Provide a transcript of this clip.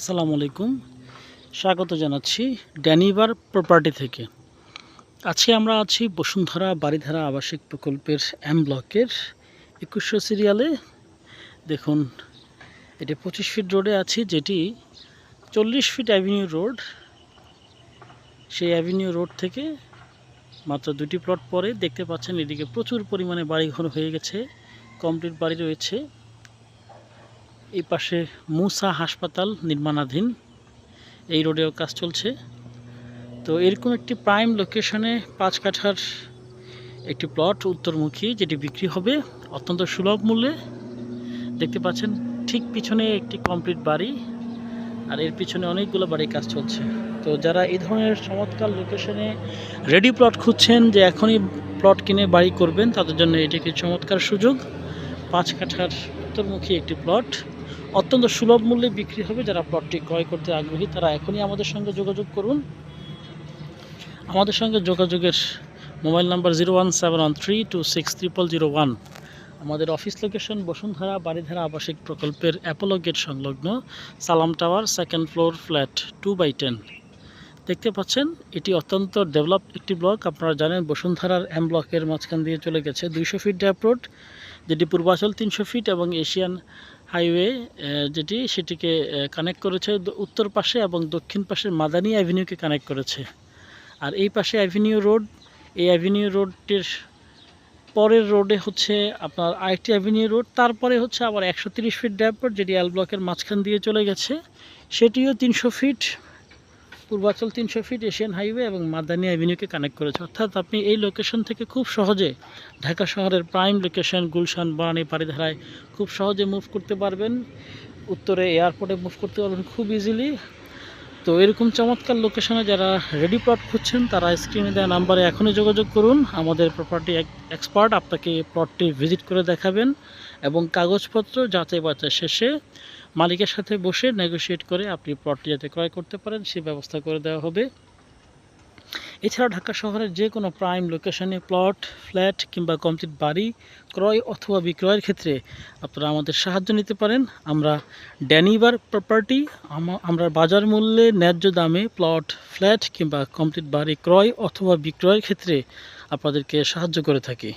আসসালামু আলাইকুম। স্বাগত জানাচ্ছি ড্যানিবার প্রপার্টি থেকে। আজকে আমরা আছি বসুন্ধরা বাড়িধারা আবাসিক প্রকল্পের এম ব্লকের একুশশো সিরিয়ালে। দেখুন, এটি পঁচিশ ফিট রোডে আছি, যেটি চল্লিশ ফিট অ্যাভিনিউ রোড। সেই অ্যাভিনিউ রোড থেকে মাত্র দুটি প্লট পরে দেখতে পাচ্ছেন, এদিকে প্রচুর পরিমাণে বাড়িঘর হয়ে গেছে, কমপ্লিট বাড়ি রয়েছে। এই পাশে মুসা হাসপাতাল নির্মাণাধীন। এই রোডেও কাজ চলছে। তো এরকম একটি প্রাইম লোকেশনে পাঁচ কাঠার একটি প্লট উত্তরমুখী যেটি বিক্রি হবে অত্যন্ত সুলভ মূল্যে। দেখতে পাচ্ছেন ঠিক পিছনে একটি কমপ্লিট বাড়ি আর এর পিছনে অনেকগুলো বাড়ির কাজ চলছে। তো যারা এই ধরনের চমৎকার লোকেশনে রেডি প্লট খুঁজছেন যে এখনই প্লট কিনে বাড়ি করবেন, তাদের জন্য এটি একটি চমৎকার সুযোগ। পাঁচ কাঠার উত্তরমুখী একটি প্লট অত্যন্ত সুলভ মূল্যে বিক্রি হবে যারা প্লটটি ক্রয় করতে আগ্রহী, তারা এখনই আমাদের সঙ্গে যোগাযোগ করুন। আমাদের সঙ্গে যোগাযোগের mobile number zero one seven three two six zero one. আমাদের অফিস লোকেশন বসুন্ধরা বাড়িধারা আবাসিক প্রকল্পের অ্যাপোলো গেট সংলগ্ন Salam tower second floor flat two by ten দেখতে পাচ্ছেন, এটি অত্যন্ত ডেভেলপ একটি ব্লক আপনারা জানেন, বসুন্ধরার এম ব্লকের মাঝখান দিয়ে চলে গেছে দুইশো ফিট ড্যাপ রোড যেটি পূর্বাচল তিনশো ফিট এবং এশিয়ান হাইওয়ে যেটি সেটিকে কানেক্ট করেছে উত্তর পাশে এবং দক্ষিণ পাশে মাদানী অ্যাভিনিউকে কানেক্ট করেছে। আর এই পাশে অ্যাভিনিউ রোড এই অ্যাভিনিউ রোডটির পরের রোডে হচ্ছে আপনার আরেকটি অ্যাভিনিউ রোড তারপরে হচ্ছে আবার একশো ফিট ড্যাপ রোড যেটি অ্যালব্লকের ব্লকের মাঝখান দিয়ে চলে গেছে। সেটিও তিনশো ফিট পূর্বাচল তিনশো ফিট এশিয়ান হাইওয়ে এবং মাদানী অ্যাভিনিউকে কানেক্ট করেছে। অর্থাৎ আপনি এই লোকেশন থেকে খুব সহজে ঢাকা শহরের প্রাইম লোকেশন গুলশান বনানী পারিধারায় খুব সহজে মুভ করতে পারবেন। উত্তরে এয়ারপোর্টে মুভ করতে পারবেন খুব ইজিলি তো এরকম চমৎকার লোকেশনে যারা রেডি প্লট খুঁজছেন, তারা স্ক্রিনে দেওয়া নাম্বারে এখনই যোগাযোগ করুন। আমাদের প্রপার্টি এক্সপার্ট আপনাকে প্লটটি ভিজিট করে দেখাবেন এবং কাগজপত্র যাতে বাচ্চা শেষে মালিকের সাথে বসে নেগোশিয়েট করে আপনি প্লটটি যাতে ক্রয় করতে পারেন, সে ব্যবস্থা করে দেওয়া হবে। এছাড়া ঢাকা শহরের যে কোনো প্রাইম লোকেশনে প্লট ফ্ল্যাট কিংবা কমপ্লিট বাড়ি, ক্রয় অথবা বিক্রয়ের ক্ষেত্রে আপনারা আমাদের সাহায্য নিতে পারেন। আমরা ড্যানিবার প্রপার্টি আমরা বাজার মূল্যে ন্যায্য দামে প্লট ফ্ল্যাট কিংবা কমপ্লিট বাড়ি ক্রয় অথবা বিক্রয়ের ক্ষেত্রে আপনাদেরকে সাহায্য করে থাকি।